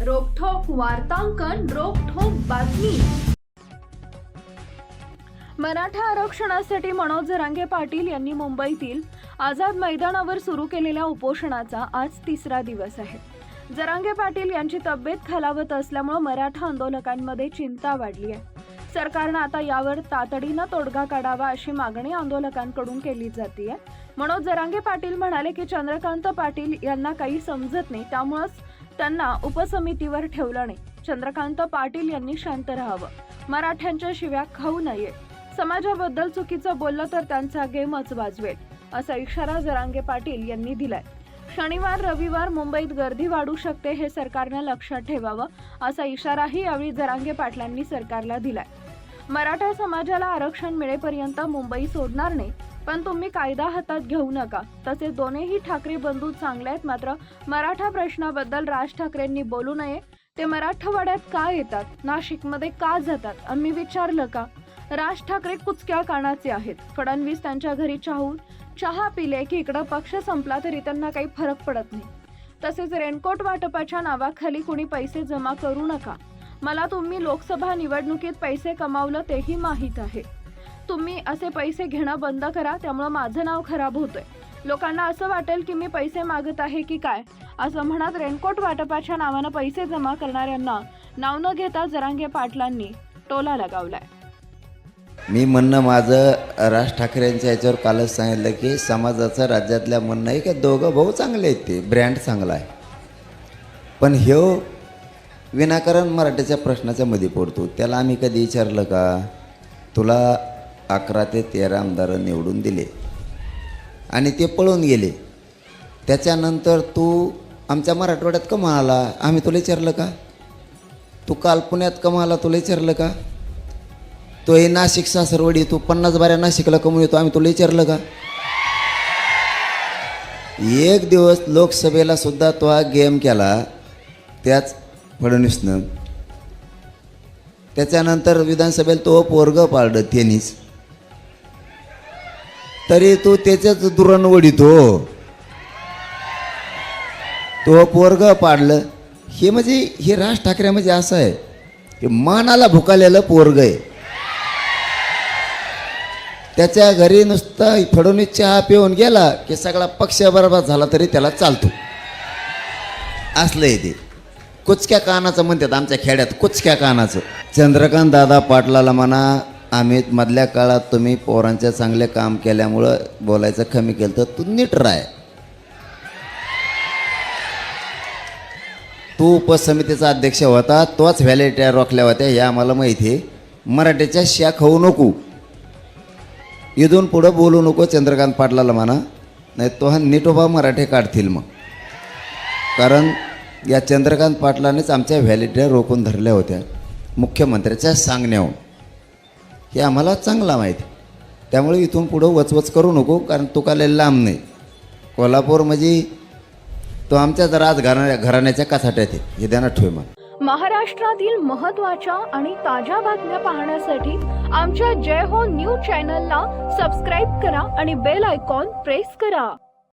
वार्तांकन रोखोक बातमी. मराठा आरक्षणासाठी मनोज जरांगे पाटील यांनी मुंबईतील आझाद मैदानावर सुरू केलेल्या उपोषणाचा आज तिसरा दिवस आहे. जरांगे पाटील यांची तब्येत खालावत असल्यामुळे मराठा आंदोलकांमध्ये चिंता वाढली आहे. सरकारनं आता यावर तातडीनं तोडगा काढावा अशी मागणी आंदोलकांकडून केली जाते मनोज जरांगे पाटील म्हणाले की चंद्रकांत पाटील यांना काही समजत नाही त्यामुळंच त्यांना उपसमितीवर ठेवलं नाही. चंद्रकांत पाटील यांनी शांत राहावं. मराठ्यांच्या शिव्या खाऊ नये. समाजाबद्दल चुकीचं बोललं तर त्यांचा गेमच वाजवेल असा इशारा जरांगे पाटील यांनी दिलाय. शनिवार रविवार मुंबईत गर्दी वाढू शकते हे सरकारनं लक्षात ठेवावं असा इशाराही यावेळी जरांगे पाटलांनी सरकारला दिलाय. मराठा समाजाला आरक्षण मिळेपर्यंत मुंबई सोडणार नाही पण तुम्ही कायदा हातात घेऊ नका. तसे दोन्हीही ठाकरे बंधू चांगले आहेत मात्र मराठा प्रश्नाबद्दल राज ठाकरेंनी बोलू नये. ते मराठवाड्यात का येतात? नाशिकमध्ये का जातात? आम्ही विचारलं का? राज ठाकरे कुचक्या कानाचे आहेत. फडणवीस त्यांच्या घरी चाहून चहा पिले की इकडं पक्ष संपला तरी त्यांना काही फरक पडत नाही. तसेच रेनकोट वाटपाच्या नावाखाली कुणी पैसे जमा करू नका. मला तुम्ही लोकसभा निवडणुकीत पैसे कमावलं तेही माहीत आहे. तुम्ही असे पैसे घेणं बंद करा त्यामुळं माझं नाव खराब होतंय. लोकांना असं वाटेल की मी पैसे मागत आहे की काय? असं म्हणत रेनकोट वाटपाच्या नावानं पैसे जमा करणाऱ्यांना नाव न घेता जरांगे पाटलांनी टोला लगावलाय. मी म्हणणं माझं राज ठाकरेंच्या याच्यावर कालच सांगितलं की समाजाचं राज्यातल्या म्हणणं आहे की दोघं भाऊ चांगले आहेत ते ब्रँड चांगला आहे. पण ह्यो विनाकारण मराठीच्या प्रश्नाच्या मध्ये पडतो. त्याला आम्ही कधी विचारलं का? तुला अकरा ते तेरा आमदार निवडून दिले. आणि ते पळून गेले. त्याच्यानंतर तू आमच्या मराठवाड्यात का म्हणाला आम्ही तुला विचारलं का? तू काल पुण्यात का म्हणाला तुला विचारलं का? तो हे नाशिक सासरवडी तू पन्नास बाऱ्या नाशिकला कमवून येतो आम्ही तुला विचारलं का? एक दिवस लोकसभेला सुद्धा तो हा गेम केला त्याच फडणवीसनं. त्याच्यानंतर विधानसभेला तो पोरग पाळलं त्यांनीच तरी तो त्याच्याच दुरण वडितो तो पोरग पाडलं. हे म्हणजे हे राज ठाकरे म्हणजे असं आहे की मनाला भुकालेलं पोरग आहे. त्याच्या घरी नुसतं फडणवीस चहा पिऊन गेला की सगळा पक्ष बरोबर झाला तरी त्याला चालतो. असलं आहे ते. कुचक्या कानाचं म्हणतात आमच्या खेड्यात कुचक्या कानाचं. चंद्रकांत दादा पाटलाला म्हणा आम्ही मधल्या काळात तुम्ही पोरांच्या चांगले काम केल्यामुळं बोलायचं कमी केलं तर तू नीट राय तू उपसमितीचा अध्यक्ष होता तोच व्हॅलिट्या रोखल्या होत्या हे आम्हाला माहिती आहे. मराठीच्या श्या खाऊ नको. इथून पुढं बोलू नको चंद्रकांत पाटलाला म्हणा. नाही तो हा नीटोबा मराठे काढतील मग. कारण या चंद्रकांत पाटलानेच आमच्या व्हॅलिट्या रोखून धरल्या होत्या. मुख्यमंत्र्याच्या सांगण्याहून. हे आम्हाला चांगला माहिती. त्यामुळे इथून पुढं वचवच करू नको कारण तो का लय लांब नाही. कोल्हापूर म्हणजे तो आमच्याच राजघराण्या घराण्याच्या कासाट्यात आहे. हे ध्यानात ठेव मग. महाराष्ट्रातील महत्त्वाच्या आणि ताज्या बातम्या पाहण्यासाठी आमच्या जय हो न्यूज चॅनलला सबस्क्राईब करा आणि बेल आयकॉन प्रेस करा.